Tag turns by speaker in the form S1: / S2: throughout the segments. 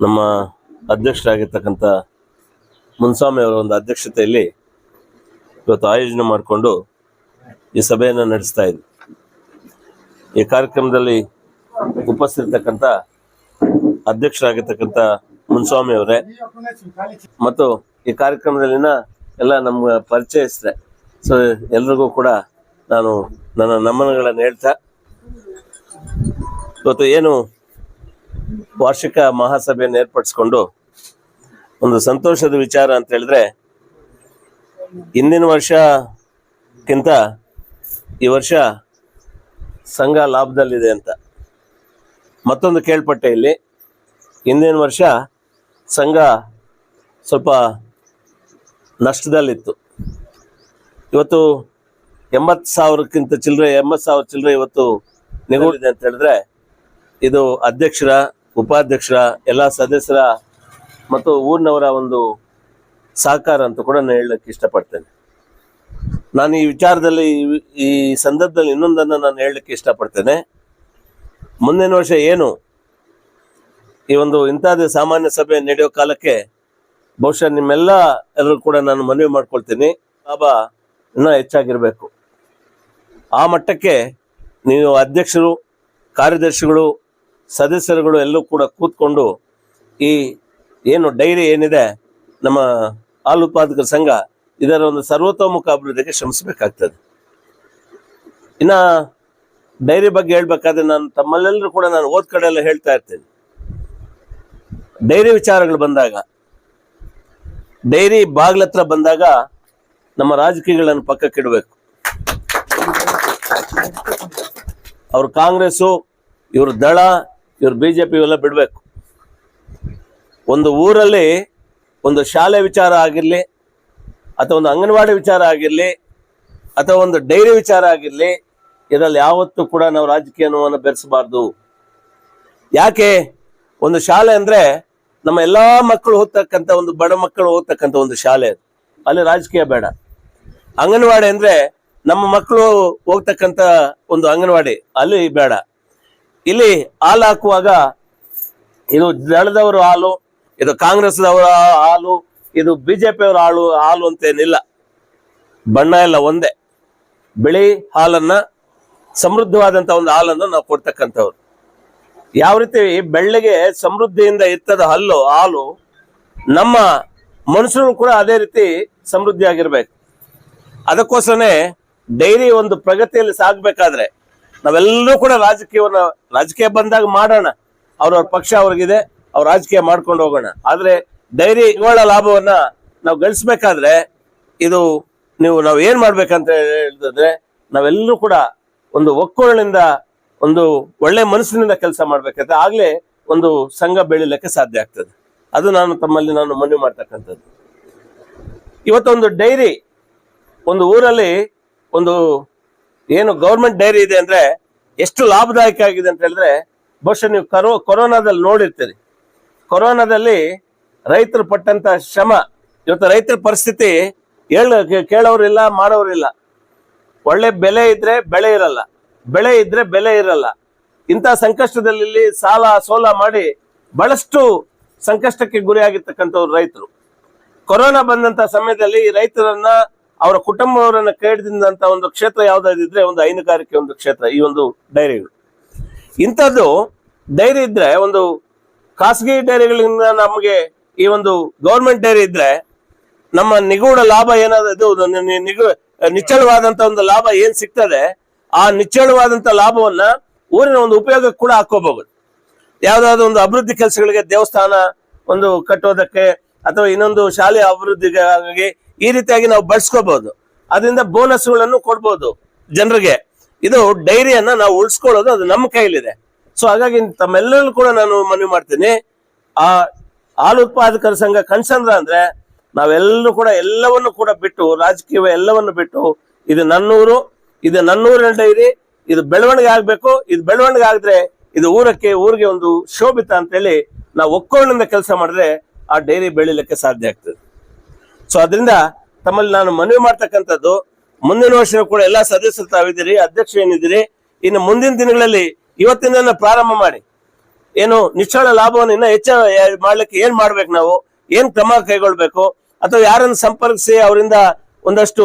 S1: ನಮ್ಮ ಅಧ್ಯಕ್ಷರಾಗಿರ್ತಕ್ಕಂಥ ಮುನ್ಸ್ವಾಮಿ ಅವರ ಒಂದು ಅಧ್ಯಕ್ಷತೆಯಲ್ಲಿ ಇವತ್ತು ಆಯೋಜನೆ ಮಾಡಿಕೊಂಡು ಈ ಸಭೆಯನ್ನು ನಡೆಸ್ತಾ ಇದ್ವಿ. ಈ ಕಾರ್ಯಕ್ರಮದಲ್ಲಿ ಉಪಸ್ಥಿತಕ್ಕಂಥ ಅಧ್ಯಕ್ಷರಾಗಿರ್ತಕ್ಕಂಥ ಮುನ್ಸ್ವಾಮಿ ಅವರೇ ಮತ್ತು ಈ ಕಾರ್ಯಕ್ರಮದಲ್ಲಿನ ಎಲ್ಲ ನಮ್ಮ ಪರಿಚಯಿಸಿದೆ ಸೊ ಎಲ್ರಿಗೂ ಕೂಡ ನಾನು ನನ್ನ ನಮನಗಳನ್ನು ಹೇಳ್ತಾ, ಇವತ್ತು ಏನು ವಾರ್ಷಿಕ ಮಹಾಸಭೆಯನ್ನು ಏರ್ಪಡಿಸ್ಕೊಂಡು ಒಂದು ಸಂತೋಷದ ವಿಚಾರ ಅಂತ ಹೇಳಿದ್ರೆ ಹಿಂದಿನ ವರ್ಷಕ್ಕಿಂತ ಈ ವರ್ಷ ಸಂಘ ಲಾಭದಲ್ಲಿದೆ ಅಂತ. ಮತ್ತೊಂದು ಕೇಳ್ಪಟ್ಟೆ ಇಲ್ಲಿ. ಹಿಂದಿನ ವರ್ಷ ಸಂಘ ಸ್ವಲ್ಪ ನಷ್ಟದಲ್ಲಿತ್ತು. ಇವತ್ತು ಎಂಬತ್ತು ಸಾವಿರಕ್ಕಿಂತ ಚಿಲ್ಲರೆ, ಎಂಬತ್ತು ಸಾವಿರ ಚಿಲ್ಲರೆ ಇವತ್ತು ನಿಗೂಡಿದೆ ಅಂತ ಹೇಳಿದ್ರೆ, ಇದು ಅಧ್ಯಕ್ಷರ ಉಪಾಧ್ಯಕ್ಷರ, ಎಲ್ಲ ಸದಸ್ಯರ ಮತ್ತು ಊರಿನವರ ಒಂದು ಸಹಕಾರ ಅಂತ ಕೂಡ ನಾನು ಹೇಳಕ್ಕೆ ಇಷ್ಟಪಡ್ತೇನೆ. ನಾನು ಈ ವಿಚಾರದಲ್ಲಿ ಈ- ಸಂದರ್ಭದಲ್ಲಿ ಇನ್ನೊಂದನ್ನು ನಾನು ಹೇಳಲಿಕ್ಕೆ ಇಷ್ಟಪಡ್ತೇನೆ. ಮುಂದಿನ ವರ್ಷ ಏನು? ಈ ಒಂದು ಇಂಥದ್ದೇ ಸಾಮಾನ್ಯ ಸಭೆ ನಡೆಯೋ ಕಾಲಕ್ಕೆ ಬಹುಶಃ ನಿಮ್ಮೆಲ್ಲ ಎಲ್ಲರೂ ಕೂಡ ನಾನು ಮನವಿ ಮಾಡ್ಕೊಳ್ತೀನಿ. ಲಾಭ ಇನ್ನೂ ಹೆಚ್ಚಾಗಿರಬೇಕು. ಆ ಮಟ್ಟಕ್ಕೆ ನೀವು ಅಧ್ಯಕ್ಷರು, ಕಾರ್ಯದರ್ಶಿಗಳು ಸದಸ್ಯರುಗಳು ಎಲ್ಲರೂ ಕೂಡ ಕೂತ್ಕೊಂಡು ಈ ಏನು ಡೈರಿ ಏನಿದೆ, ನಮ್ಮ ಹಾಲು ಉತ್ಪಾದಕರ ಸಂಘ ಇದರ ಒಂದು ಸರ್ವತೋಮುಖ ಅಭಿವೃದ್ಧಿಗೆ ಶ್ರಮಿಸಬೇಕಾಗ್ತದೆ. ಇನ್ನ ಡೈರಿ ಬಗ್ಗೆ ಹೇಳ್ಬೇಕಾದ್ರೆ ನಾನು ತಮ್ಮಲ್ಲೆಲ್ಲರೂ ಕೂಡ ನಾನು ಓದ್ ಕಡೆ ಎಲ್ಲ ಹೇಳ್ತಾ ಇರ್ತೇನೆ. ಡೈರಿ ವಿಚಾರಗಳು ಬಂದಾಗ, ಡೈರಿ ಬಾಗ್ಲತ್ರ ಬಂದಾಗ ನಮ್ಮ ರಾಜಕೀಯಗಳನ್ನು ಪಕ್ಕಕ್ಕಿಡಬೇಕು ಅವರು ಕಾಂಗ್ರೆಸ್ಸು, ಇವರು ದಳ ಇವ್ರ ಬಿ ಜೆ ಪಿ ಬಿಡಬೇಕು. ಒಂದು ಊರಲ್ಲಿ ಒಂದು ಶಾಲೆ ವಿಚಾರ ಆಗಿರಲಿ, ಅಥವಾ ಒಂದು ಅಂಗನವಾಡಿ ವಿಚಾರ ಆಗಿರಲಿ, ಅಥವಾ ಒಂದು ಡೈರಿ ವಿಚಾರ ಆಗಿರಲಿ, ಇದರಲ್ಲಿ ಯಾವತ್ತೂ ಕೂಡ ನಾವು ರಾಜಕೀಯ ನೋವನ್ನು ಬೆರೆಸಬಾರ್ದು. ಯಾಕೆ? ಒಂದು ಶಾಲೆ ಅಂದರೆ ನಮ್ಮ ಎಲ್ಲ ಮಕ್ಕಳು ಓದ್ತಕ್ಕಂಥ ಒಂದು ಬಡ ಮಕ್ಕಳು ಓದ್ತಕ್ಕಂಥ ಒಂದು ಶಾಲೆ. ಅಲ್ಲಿ ರಾಜಕೀಯ ಬೇಡ. ಅಂಗನವಾಡಿ ಅಂದರೆ ನಮ್ಮ ಮಕ್ಕಳು ಹೋಗ್ತಕ್ಕಂಥ ಒಂದು ಅಂಗನವಾಡಿ, ಅಲ್ಲಿ ಬೇಡ. ಇಲ್ಲಿ ಹಾಲು ಹಾಕುವಾಗ ಇದು ದಳದವರು ಹಾಲು, ಇದು ಕಾಂಗ್ರೆಸ್ದವರ ಹಾಲು, ಇದು ಬಿಜೆಪಿ ಅವರ ಹಾಲು ಹಾಲು ಅಂತೇನಿಲ್ಲ ಬಣ್ಣ ಎಲ್ಲ ಒಂದೇ. ಬಿಳಿ ಹಾಲನ್ನ, ಸಮೃದ್ಧವಾದಂತ ಒಂದು ಹಾಲನ್ನು ನಾವು ಕೊಡ್ತಕ್ಕಂಥವ್ರು. ಯಾವ ರೀತಿ ಬೆಳ್ಳಿಗೆ ಸಮೃದ್ಧಿಯಿಂದ ಇರ್ತದ ಹಲ್ಲು, ಹಾಲು, ನಮ್ಮ ಮನುಷ್ಯರು ಕೂಡ ಅದೇ ರೀತಿ ಸಮೃದ್ಧಿ ಆಗಿರ್ಬೇಕು ಅದಕ್ಕೋಸ್ಕರನೇ ಡೈರಿ ಒಂದು ಪ್ರಗತಿಯಲ್ಲಿ ಸಾಗಬೇಕಾದ್ರೆ ನಾವೆಲ್ಲರೂ ಕೂಡ ರಾಜಕೀಯವನ್ನ, ರಾಜಕೀಯ ಬಂದಾಗ ಮಾಡೋಣ. ಅವ್ರವ್ರ ಪಕ್ಷ ಅವ್ರಿಗಿದೆ, ಅವ್ರ ರಾಜಕೀಯ ಮಾಡ್ಕೊಂಡು ಹೋಗೋಣ. ಆದ್ರೆ ಡೈರಿ ಇವಳ ಲಾಭವನ್ನ ನಾವು ಗಳಿಸ್ಬೇಕಾದ್ರೆ ಇದು ನೀವು ನಾವು ಏನ್ ಮಾಡ್ಬೇಕಂತ ಹೇಳಿದ್ರೆ ನಾವೆಲ್ಲರೂ ಕೂಡ ಒಂದು ಒಕ್ಕೊರಳಿಂದ ಒಂದು ಒಳ್ಳೆ ಮನಸ್ಸಿನಿಂದ ಕೆಲಸ ಮಾಡ್ಬೇಕಂತೆ ಆಗ್ಲೇ ಒಂದು ಸಂಘ ಬೆಳಿಲಿಕ್ಕೆ ಸಾಧ್ಯ ಆಗ್ತದೆ. ಅದು ನಾನು ತಮ್ಮಲ್ಲಿ ನಾನು ಮನವಿ ಮಾಡ್ತಕ್ಕಂಥದ್ದು. ಇವತ್ತೊಂದು ಡೈರಿ, ಒಂದು ಊರಲ್ಲಿ ಒಂದು ಏನು ಗೌರ್ಮೆಂಟ್ ಡೈರಿ ಇದೆ ಅಂದ್ರೆ ಎಷ್ಟು ಲಾಭದಾಯಕ ಆಗಿದೆ ಅಂತ ಹೇಳಿದ್ರೆ, ಬಹುಶಃ ನೀವು ಕರೋ, ಕೊರೋನಾದಲ್ಲಿ ನೋಡಿರ್ತೀರಿ. ಕೊರೋನಾದಲ್ಲಿ ರೈತರು ಪಟ್ಟಂತ ಶ್ರಮ, ಇವತ್ತು ರೈತರ ಪರಿಸ್ಥಿತಿ ಹೇಳ ಕೇಳೋರಿಲ್ಲ ಮಾಡೋರಿಲ್ಲ ಒಳ್ಳೆ ಬೆಲೆ ಇದ್ರೆ ಬೆಳೆ ಇರಲ್ಲ. ಬೆಳೆ ಇದ್ರೆ ಬೆಲೆ ಇರಲ್ಲ. ಇಂಥ ಸಂಕಷ್ಟದಲ್ಲಿ ಸಾಲ, ಸೋಲ ಮಾಡಿ ಬಹಳಷ್ಟು ಸಂಕಷ್ಟಕ್ಕೆ ಗುರಿಯಾಗಿರ್ತಕ್ಕಂಥವ್ರು ರೈತರು. ಕೊರೋನಾ ಬಂದಂತ ಸಮಯದಲ್ಲಿ ರೈತರನ್ನ ಅವರ ಕುಟುಂಬವರನ್ನ ಕೇಳಿದಂತ ಒಂದು ಕ್ಷೇತ್ರ ಯಾವ್ದಾದಿದ್ರೆ ಒಂದು ಹೈನುಗಾರಿಕೆ ಒಂದು ಕ್ಷೇತ್ರ, ಈ ಒಂದು ಡೈರಿಗಳು ಇಂಥದ್ದು ಡೈರಿ ಇದ್ರೆ ಒಂದು ಖಾಸಗಿ ಡೈರಿಗಳಿಂದ ನಮಗೆ ಈ ಒಂದು ಗೌರ್ಮೆಂಟ್ ಡೈರಿ ಇದ್ರೆ ನಮ್ಮ ನಿಗೂಢ ಲಾಭ ಏನಾದ್ರು ನಿಗು ನಿಚ್ಚಳವಾದಂತ ಒಂದು ಲಾಭ ಏನ್ ಸಿಗ್ತದೆ, ಆ ನಿಚ್ಚಳವಾದಂತ ಲಾಭವನ್ನ ಊರಿನ ಒಂದು ಉಪಯೋಗಕ್ಕೆ ಕೂಡ ಹಾಕೋಬಹುದು. ಯಾವ್ದಾದ್ರು ಒಂದು ಅಭಿವೃದ್ಧಿ ಕೆಲಸಗಳಿಗೆ ದೇವಸ್ಥಾನ ಒಂದು ಕಟ್ಟೋದಕ್ಕೆ ಅಥವಾ ಇನ್ನೊಂದು ಶಾಲೆ ಅಭಿವೃದ್ಧಿಗಾಗಿ ಈ ರೀತಿಯಾಗಿ ನಾವು ಬಳಸ್ಕೋಬಹುದು ಅದರಿಂದ ಬೋನಸ್ಗಳನ್ನು ಕೊಡ್ಬೋದು ಜನರಿಗೆ. ಇದು ಡೈರಿಯನ್ನ ನಾವು ಉಳಿಸ್ಕೊಳ್ಳೋದು ಅದು ನಮ್ಮ ಕೈಲಿದೆ ಸೊ ಹಾಗಾಗಿ ತಮ್ಮೆಲ್ಲರೂ ಕೂಡ ನಾನು ಮನವಿ ಮಾಡ್ತೀನಿ. ಆ ಹಾಲು ಉತ್ಪಾದಕರ ಸಂಘ ಕನ್ಸಂದ್ರ ಅಂದ್ರೆ ನಾವೆಲ್ಲರೂ ಕೂಡ ಎಲ್ಲವನ್ನು ಕೂಡ ಬಿಟ್ಟು ರಾಜಕೀಯ ಎಲ್ಲವನ್ನು ಬಿಟ್ಟು, ಇದು ನನ್ನೂರು, ಇದು ನನ್ನೂರಿನ ಡೈರಿ, ಇದು ಬೆಳವಣಿಗೆ ಆಗ್ಬೇಕು. ಇದು ಬೆಳವಣಿಗೆ ಆಗಿದ್ರೆ ಇದು ಊರಕ್ಕೆ, ಊರಿಗೆ ಒಂದು ಶೋಭಿತ ಅಂತೇಳಿ ನಾವು ಒಕ್ಕೋಣದಿಂದ ಕೆಲಸ ಮಾಡಿದ್ರೆ ಆ ಡೈರಿ ಬೆಳಿಲಿಕ್ಕೆ ಸಾಧ್ಯ ಆಗ್ತದೆ. ಸೊ ಅದರಿಂದ ತಮ್ಮಲ್ಲಿ ನಾನು ಮನವಿ ಮಾಡ್ತಕ್ಕಂಥದ್ದು, ಮುಂದಿನ ವರ್ಷ ಕೂಡ ಎಲ್ಲಾ ಸದಸ್ಯರು ತಾವಿದ್ದೀರಿ ಅಧ್ಯಕ್ಷ ಏನಿದ್ದೀರಿ, ಇನ್ನು ಮುಂದಿನ ದಿನಗಳಲ್ಲಿ ಇವತ್ತಿನ ಪ್ರಾರಂಭ ಮಾಡಿ. ಏನು ನಿಶ್ಚಳ ಲಾಭವನ್ನು ಇನ್ನ ಹೆಚ್ಚ ಮಾಡ್ಲಿಕ್ಕೆ ಏನ್ ಮಾಡ್ಬೇಕು ನಾವು, ಏನ್ ಕ್ರಮ ಕೈಗೊಳ್ಬೇಕು, ಅಥವಾ ಯಾರನ್ನು ಸಂಪರ್ಕಿಸಿ ಅವರಿಂದ ಒಂದಷ್ಟು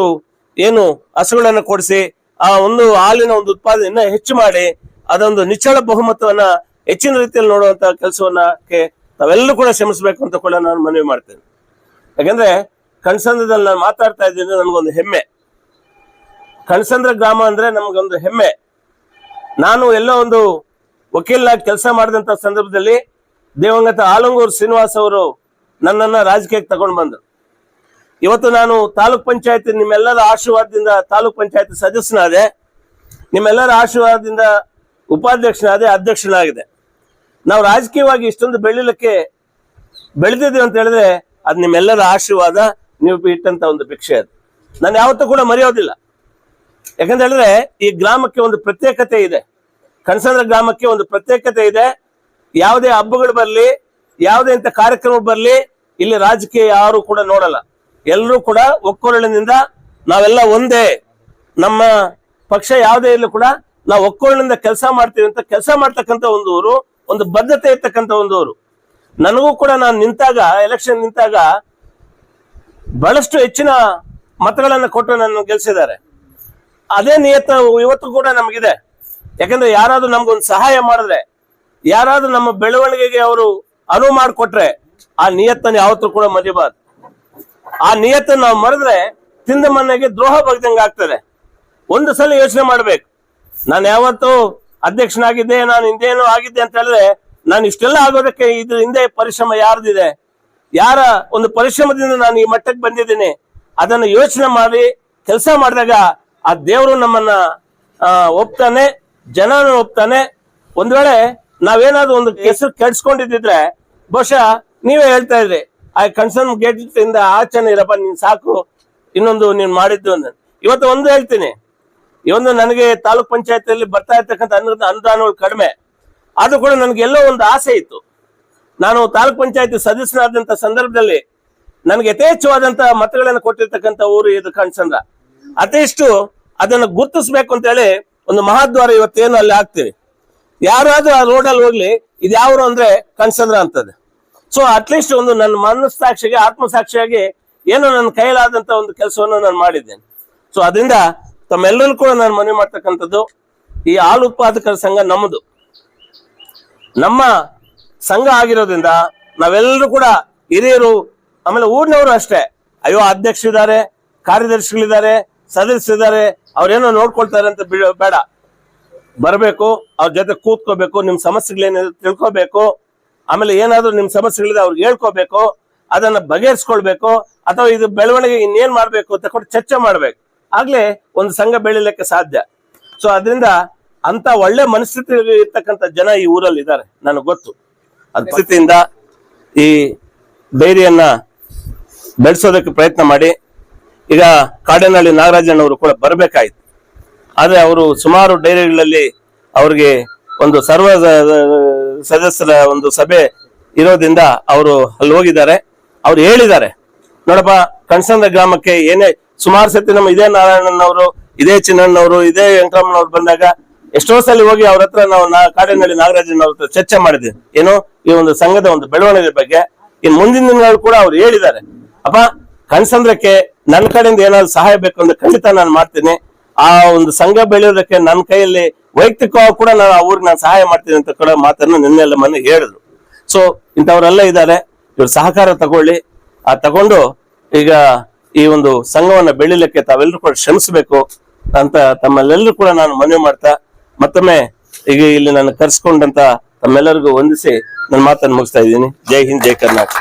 S1: ಏನು ಹಸುಗಳನ್ನು ಕೊಡಿಸಿ, ಆ ಒಂದು ಹಾಲಿನ ಒಂದು ಉತ್ಪಾದನೆ ಇನ್ನ ಹೆಚ್ಚು ಮಾಡಿ, ಅದೊಂದು ನಿಚ್ಚಳ ಬಹುಮತವನ್ನ ಹೆಚ್ಚಿನ ರೀತಿಯಲ್ಲಿ ನೋಡುವಂತ ಕೆಲಸವನ್ನ ತಾವೆಲ್ಲರೂ ಕೂಡ ಶ್ರಮಿಸಬೇಕು ಅಂತ ಕೂಡ ನಾನು ಮನವಿ ಮಾಡ್ತೇನೆ. ಯಾಕಂದ್ರೆ ಕಣ್ಸಂದ್ರದಲ್ಲಿ ನಾನು ಮಾತಾಡ್ತಾ ಇದ್ದೀನಿ ನನಗೊಂದು ಹೆಮ್ಮೆ. ಕಣ್ಸಂದ್ರ ಗ್ರಾಮ ಅಂದ್ರೆ ನಮಗೊಂದು ಹೆಮ್ಮೆ. ನಾನು ಎಲ್ಲೋ ಒಂದು ವಕೀಲನಾಗಿ ಕೆಲಸ ಮಾಡಿದಂತ ಸಂದರ್ಭದಲ್ಲಿ ದೇವಂಗತ ಆಲಂಗೂರು ಶ್ರೀನಿವಾಸ್ ಅವರು ನನ್ನನ್ನ ರಾಜಕೀಯಕ್ಕೆ ತಗೊಂಡು ಬಂದರು. ಇವತ್ತು ನಾನು ತಾಲೂಕ್ ಪಂಚಾಯತ್ ನಿಮ್ಮೆಲ್ಲರ ಆಶೀರ್ವಾದದಿಂದ ತಾಲೂಕ್ ಪಂಚಾಯತ್ ಸದಸ್ಯನಾದೆ, ನಿಮ್ಮೆಲ್ಲರ ಆಶೀರ್ವಾದದಿಂದ ಉಪಾಧ್ಯಕ್ಷನಾದೆ, ಅಧ್ಯಕ್ಷನಾಗಿದೆ. ನಾವು ರಾಜಕೀಯವಾಗಿ ಇಷ್ಟೊಂದು ಬೆಳಿಲಿಕ್ಕೆ ಬೆಳೆದಿದ್ದೀವಿ ಅಂತ ಹೇಳಿದ್ರೆ ಅದು ನಿಮ್ಮೆಲ್ಲರ ಆಶೀರ್ವಾದ. ನೀವು ಇಟ್ಟಂತ ಒಂದು ಭಿಕ್ಷೆ ಅದು. ನಾನು ಯಾವತ್ತೂ ಕೂಡ ಮರೆಯೋದಿಲ್ಲ. ಯಾಕಂತ ಹೇಳಿದ್ರೆ ಈ ಗ್ರಾಮಕ್ಕೆ ಒಂದು ಪ್ರತ್ಯೇಕತೆ ಇದೆ. ಕಣಸಂದ್ರ ಗ್ರಾಮಕ್ಕೆ ಒಂದು ಪ್ರತ್ಯೇಕತೆ ಇದೆ. ಯಾವುದೇ ಹಬ್ಬಗಳು ಬರಲಿ, ಯಾವುದೇ ಇಂಥ ಕಾರ್ಯಕ್ರಮ ಬರಲಿ, ಇಲ್ಲಿ ರಾಜಕೀಯ ಯಾರು ಕೂಡ ನೋಡಲ್ಲ. ಎಲ್ಲರೂ ಕೂಡ ಒಕ್ಕೊರಳಿನಿಂದ ನಾವೆಲ್ಲ ಒಂದೇ. ನಮ್ಮ ಪಕ್ಷ ಯಾವುದೇ ಇರಲಿ ಕೂಡ ನಾವು ಒಕ್ಕೊರಳಿನಿಂದ ಕೆಲಸ ಮಾಡ್ತೀವಿ ಅಂತ ಕೆಲಸ ಮಾಡ್ತಕ್ಕಂಥ ಒಂದು ಊರು, ಒಂದು ಬದ್ಧತೆ ಇರ್ತಕ್ಕಂಥ ಒಂದು ಊರು. ನನಗೂ ಕೂಡ ನಾನು ನಿಂತಾಗ ಎಲೆಕ್ಷನ್ ನಿಂತಾಗ ಬಹಳಷ್ಟು ಹೆಚ್ಚಿನ ಮತಗಳನ್ನು ಕೊಟ್ಟು ನನ್ನ ಗೆಲ್ಸಿದ್ದಾರೆ. ಅದೇ ನಿಯತ್ತ ಇವತ್ತು ಕೂಡ ನಮಗಿದೆ. ಯಾಕಂದ್ರೆ ಯಾರಾದ್ರೂ ನಮ್ಗೊಂದು ಸಹಾಯ ಮಾಡಿದ್ರೆ, ಯಾರಾದ್ರೂ ನಮ್ಮ ಬೆಳವಣಿಗೆಗೆ ಅವರು ಅನುವು ಮಾಡಿಕೊಟ್ರೆ, ಆ ನಿಯತ್ತನ್ನು ಯಾವತ್ತೂ ಕೂಡ ಮರಿಬಾರ್ದು. ಆ ನಿಯತ್ತನ್ನು ನಾವು ಮರೆದ್ರೆ ತಿಂದ ಮನೆಗೆ ದ್ರೋಹ ಬಗ್ದಂಗೆ ಆಗ್ತದೆ. ಒಂದು ಸಲ ಯೋಚನೆ ಮಾಡ್ಬೇಕು. ನಾನು ಯಾವತ್ತೂ ಅಧ್ಯಕ್ಷನಾಗಿದ್ದೆ, ನಾನು ಹಿಂದೇನೋ ಆಗಿದ್ದೆ ಅಂತ ಹೇಳಿದ್ರೆ, ನಾನು ಇಷ್ಟೆಲ್ಲ ಆಗೋದಕ್ಕೆ ಇದ್ರ ಹಿಂದೆ ಪರಿಶ್ರಮ ಯಾರ್ದಿದೆ? ಯಾರ ಒಂದು ಪರಿಶ್ರಮದಿಂದ ನಾನು ಈ ಮಟ್ಟಕ್ಕೆ ಬಂದಿದ್ದೇನೆ, ಅದನ್ನು ಯೋಚನೆ ಮಾಡಿ, ಕೆಲಸ ಮಾಡಿದಾಗ ಆ ದೇವರು ನಮ್ಮನ್ನ ಒಪ್ತಾನೆ ಜನನು ಒಪ್ತಾನೆ. ಒಂದ್ ವೇಳೆ ನಾವೇನಾದ್ರೂ ಒಂದು ಹೆಸರು ಕೆಡ್ಸ್ಕೊಂಡಿದ್ರೆ ಬಹುಶಃ ನೀವೇ ಹೇಳ್ತಾ ಇದ್ರಿ, ಆ ಕನ್ಸರ್ನ್ ಗೇಟ್ ಇಂದ ಆಚರಣೆ ಇರಪ್ಪ ನೀನ್ ಸಾಕು, ಇನ್ನೊಂದು ನೀನ್ ಮಾಡಿದ್ದು ಇವತ್ತು ಒಂದು ಹೇಳ್ತೀನಿ ಇವೊಂದು ನನಗೆ ತಾಲೂಕ್ ಪಂಚಾಯತಿಯಲ್ಲಿ ಬರ್ತಾ ಇರ್ತಕ್ಕಂಥ ಅನುದಾನ ಅನುದಾನಗಳು ಕಡಿಮೆ. ಆದ್ರೂ ಕೂಡ ನನಗೆ ಎಲ್ಲೋ ಒಂದು ಆಸೆ ಇತ್ತು. ನಾನು ತಾಲೂಕ್ ಪಂಚಾಯತಿ ಸದಸ್ಯನಾದಂತ ಸಂದರ್ಭದಲ್ಲಿ ನನಗೆ ಯಥೇಚ್ಛವಾದಂತಹ ಮತಗಳನ್ನು ಕೊಟ್ಟಿರ್ತಕ್ಕಂಥ ಊರು ಇದು ಕಣ್ಸಂದ್ರ ಅತಿಷ್ಟು ಅದನ್ನು ಗುರುತಿಸ್ಬೇಕು ಅಂತ ಹೇಳಿ ಒಂದು ಮಹಾದ್ವಾರ ಇವತ್ತೇನು ಅಲ್ಲಿ ಹಾಕ್ತೀವಿ. ಯಾರಾದ್ರೂ ಆ ರೋಡಲ್ಲಿ ಹೋಗ್ಲಿ, ಇದು ಯಾವ ಅಂದ್ರೆ ಕನ್ಸಂದ್ರ ಅಂತದೆ ಸೊ ಅಟ್ಲೀಸ್ಟ್ ಒಂದು ನನ್ನ ಮನಸ್ಸಾಕ್ಷಿಗೆ, ಆತ್ಮಸಾಕ್ಷಿಯಾಗಿ ಏನೋ ನನ್ನ ಕೈಲಾದಂತ ಒಂದು ಕೆಲಸವನ್ನು ನಾನು ಮಾಡಿದ್ದೇನೆ. ಸೊ ಅದರಿಂದ ತಮ್ಮೆಲ್ಲರೂ ಕೂಡ ನಾನು ಮನವಿ ಮಾಡ್ತಕ್ಕಂಥದ್ದು, ಈ ಹಾಲು ಉತ್ಪಾದಕರ ಸಂಘ ನಮ್ಮದು. ನಮ್ಮ ಸಂಘ ಆಗಿರೋದ್ರಿಂದ ನಾವೆಲ್ಲರೂ ಕೂಡ ಹಿರಿಯರು, ಆಮೇಲೆ ಊರಿನವರು ಅಷ್ಟೇ. ಅಯ್ಯೋ, ಅಧ್ಯಕ್ಷರಿದ್ದಾರೆ, ಕಾರ್ಯದರ್ಶಿಗಳಿದ್ದಾರೆ, ಸದಸ್ಯರಿದ್ದಾರೆ, ಅವ್ರೇನೋ ನೋಡ್ಕೊಳ್ತಾರೆ ಅಂತ ಬಿಡ- ಬರಬೇಕು, ಅವ್ರ ಜೊತೆ ಕೂತ್ಕೋಬೇಕು, ನಿಮ್ ಸಮಸ್ಯೆಗಳೇನಿದೆ ತಿಳ್ಕೊಬೇಕು, ಆಮೇಲೆ ಏನಾದರೂ ನಿಮ್ ಸಮಸ್ಯೆಗಳಿದೆ ಅವ್ರಿಗೆ ಹೇಳ್ಕೋಬೇಕು, ಅದನ್ನ ಬಗೆಹರಿಸ್ಕೊಳ್ಬೇಕು, ಅಥವಾ ಇದು ಬೆಳವಣಿಗೆ ಇನ್ನೇನ್ ಮಾಡ್ಬೇಕು ಅಂತ ಕೊಟ್ಟು ಚರ್ಚೆ ಮಾಡ್ಬೇಕು. ಆಗ್ಲೇ ಒಂದು ಸಂಘ ಬೆಳಿಲಿಕ್ಕೆ ಸಾಧ್ಯ. ಸೊ ಅದರಿಂದ ಅಂತ ಒಳ್ಳೆ ಮನಸ್ಥಿತಿ ಇರ್ತಕ್ಕಂಥ ಜನ ಈ ಊರಲ್ಲಿ ಇದ್ದಾರೆ ನನಗೆ ಗೊತ್ತು. ಅದ್ ಪರಿಸ್ಥಿತಿಯಿಂದ ಈ ಡೈರಿಯನ್ನ ಬೆಳೆಸೋದಕ್ಕೆ ಪ್ರಯತ್ನ ಮಾಡಿ, ಈಗ ಕಾಡೇನಹಳ್ಳಿ ನಾಗರಾಜಣ್ಣವರು ಕೂಡ ಬರಬೇಕಾಯ್ತು. ಆದ್ರೆ ಅವರು ಸುಮಾರು ಡೈರಿಗಳಲ್ಲಿ ಅವ್ರಿಗೆ ಒಂದು ಸರ್ವ ಸದಸ್ಯರ ಒಂದು ಸಭೆ ಇರೋದ್ರಿಂದ ಅವರು ಅಲ್ಲಿ ಹೋಗಿದ್ದಾರೆ. ಅವ್ರು ಹೇಳಿದ್ದಾರೆ, ನೋಡಪ್ಪ ಕಣಸಂದ್ರ ಗ್ರಾಮಕ್ಕೆ ಏನೇ, ಸುಮಾರು ಸತಿ ನಮ್ಮ ಇದೇ ನಾರಾಯಣನವರು, ಇದೇ ಚಿನ್ನಣ್ಣವರು ಇದೇ ವೆಂಕಟಮ್ಮನವ್ರು ಬಂದಾಗ ಎಷ್ಟೋ ಸಲ ಹೋಗಿ ಅವ್ರ ಹತ್ರ ನಾವು ಕಾಡಿನಲ್ಲಿ ನಾಗರಾಜ್ ಹತ್ರ ಚರ್ಚೆ ಮಾಡಿದ್ವಿ. ಏನು ಈ ಒಂದು ಸಂಘದ ಒಂದು ಬೆಳವಣಿಗೆ ಬಗ್ಗೆ. ಇನ್ ಮುಂದಿನ ದಿನಗಳು ಕೂಡ ಅವ್ರು ಹೇಳಿದ್ದಾರೆ. ಅಪ್ಪ ಕಣ್ಸಂದ್ರಕ್ಕೆ ನನ್ನ ಕಡೆಯಿಂದ ಏನಾದ್ರು ಸಹಾಯ ಬೇಕು ಅಂದ್ರೆ ಖಂಡಿತ ನಾನು ಮಾಡ್ತೀನಿ. ಆ ಒಂದು ಸಂಘ ಬೆಳೆಯೋದಕ್ಕೆ ನನ್ನ ಕೈಯಲ್ಲಿ ವೈಯಕ್ತಿಕವಾಗಿ ಕೂಡ ನಾನು ಆ ಊರಿಗೆ ನಾನು ಸಹಾಯ ಮಾಡ್ತೀನಿ ಅಂತ ಕೂಡ ಮಾತನ್ನು ನಿನ್ನೆಲ್ಲ ಮನೆ ಹೇಳಿದ್ರು. ಸೊ ಇಂಥವರೆಲ್ಲ ಇದ್ದಾರೆ. ಇವ್ರ ಸಹಕಾರ ತಗೊಳ್ಳಿ. ಆ ತಗೊಂಡು ಈಗ ಈ ಒಂದು ಸಂಘವನ್ನ ಬೆಳಿಲಿಕ್ಕೆ ತಾವೆಲ್ಲರೂ ಕೂಡ ಶ್ರಮಿಸಬೇಕು ಅಂತ ತಮ್ಮಲ್ಲೆಲ್ಲರೂ ಕೂಡ ನಾನು ಮನವಿ ಮಾಡ್ತಾ ಮತ್ತೊಮ್ಮೆ ಈಗ ಇಲ್ಲಿ ನಾನು ಕರೆಸ್ಕೊಂಡಂತ ತಮ್ಮೆಲ್ಲರಿಗೂ ವಂದಿಸಿ ನನ್ನ ಮಾತನ್ನು ಮುಗಿಸ್ತಾ ಇದ್ದೀನಿ. ಜೈ ಹಿಂದ್, ಜೈ ಕರ್ನಾಟಕ.